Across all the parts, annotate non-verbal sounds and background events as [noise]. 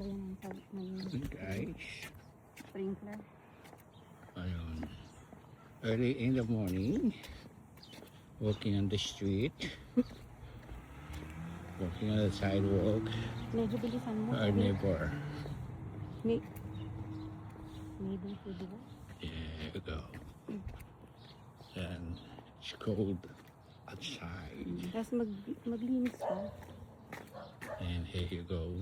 ba yan ng, ng Guys, sprinkler? ayun. Early in the morning, walking on the street, walking on the sidewalk, Medyo bilisan mo. our neighbor. May... Maybe pwede ba? There you go. And it's cold outside. Tapos mag, maglinis. And here you go.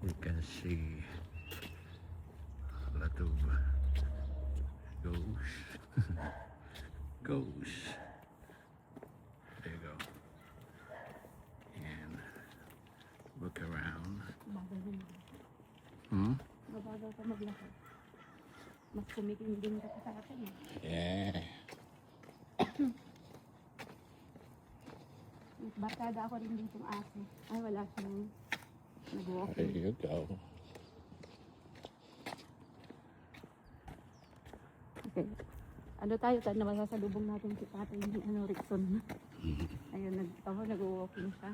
You can see a lot of ghosts. ghosts. There you go. And look around. Hmm? Mas kumikin din ka sa akin eh. Yeah. Barkada ako rin dito aso. Ay, wala siyang There you go. Okay. Ano tayo, na masasalubong natin si tatay ni ano, Rickson. [laughs] Ayun, nag, ako, nag-walking siya.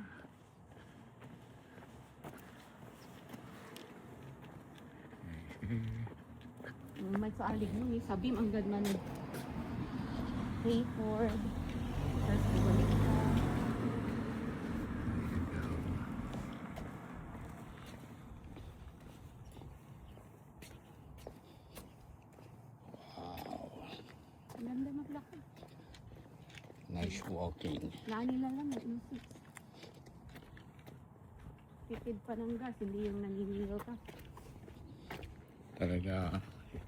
May sa alig mo, may sabim ang ganda ng Hayford. Tapos bumalik ka. There you go. Wow. Ang ganda maglakad. Nice walking. Naanila lang, eh, yung six. Tipid pa ng gas, hindi yung nangingilaw ka. Talaga,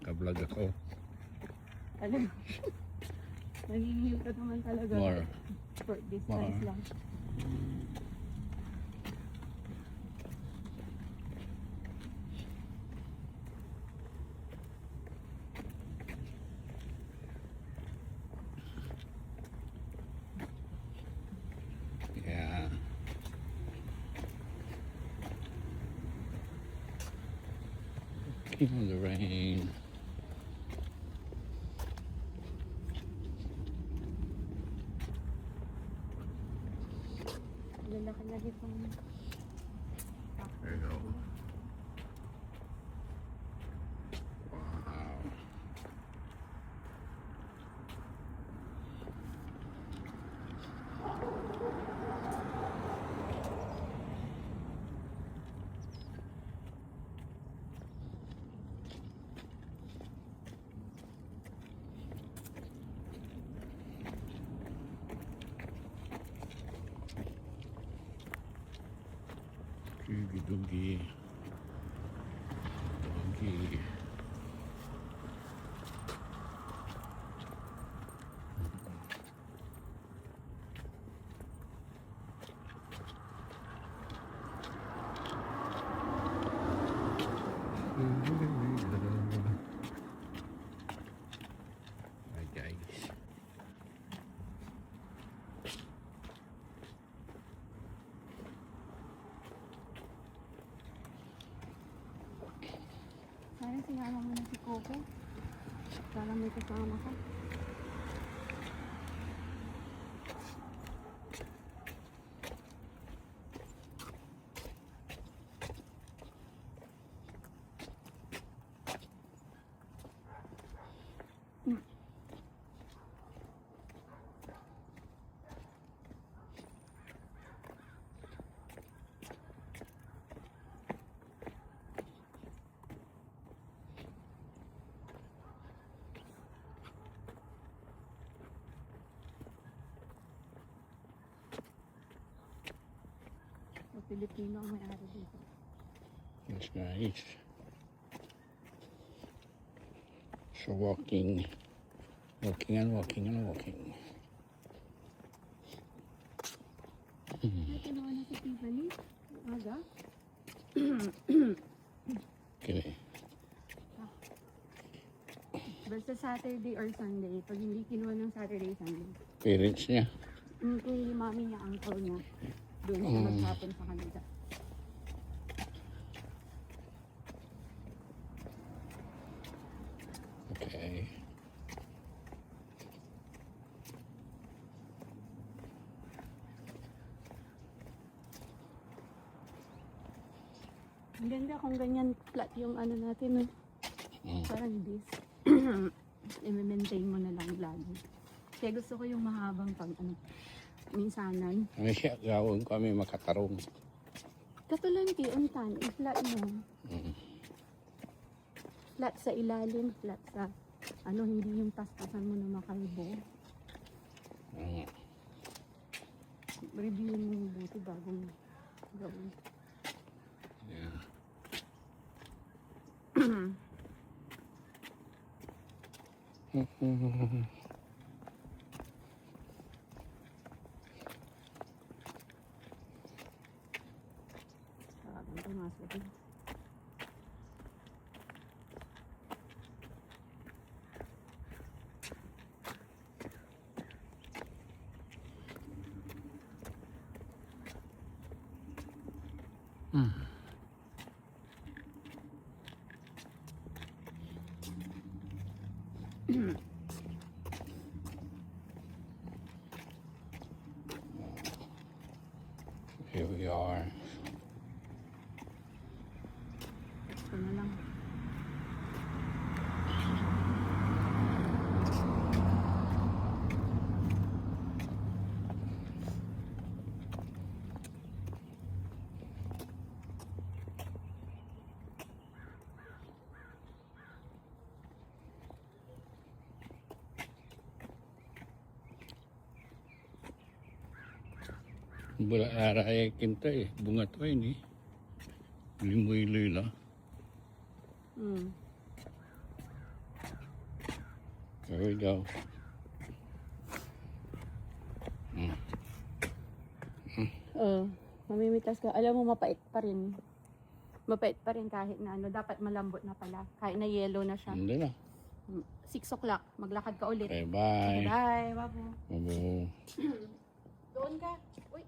kablog ako. Talaga. [laughs] Nangingilaw ka naman talaga. More. Short distance More. lang. In the rain. Lalaki-laki pang There you go. 여기 여기. Mo na si Coco. Sana may kasama ka. So, Pilipino ang may-ari dito. That's nice. So walking, walking and walking and walking. Ay, kinuha na si Tiffany. Aga. Okay. Basta Saturday or Sunday. Pag hindi kinuha ng Saturday, Sunday. Parents niya. Mm, kay mami niya, uncle niya. Doon siya Mm. maghapon sa kanila. Okay. Ang ganda kung ganyan flat yung ano natin? Mm. Parang this. [clears throat] I-maintain mo na lang lagi. Kaya gusto ko yung mahabang pag ano, minsanan. Ano siya, gawin kami makatarong. Katulan ti, untan, i-flat mo. Mm. Flat sa ilalim, flat sa ano, hindi yung paspasan mo na makalbo. Mm. Review mo mabuti bagong gawin. Yeah. [clears throat] [laughs] [laughs] Here we are. Bula aray kinta eh. Bunga to ini. Limoy la. Mm. There we go. Oo. mamimitas ka. Alam mo, mapait pa rin. Mapait pa rin kahit na ano. Dapat malambot na pala. Kahit na yellow na siya. Hindi na. 6 o'clock. Maglakad ka ulit. Okay, bye. Bye, babu. Bye. Doon ka. Uy,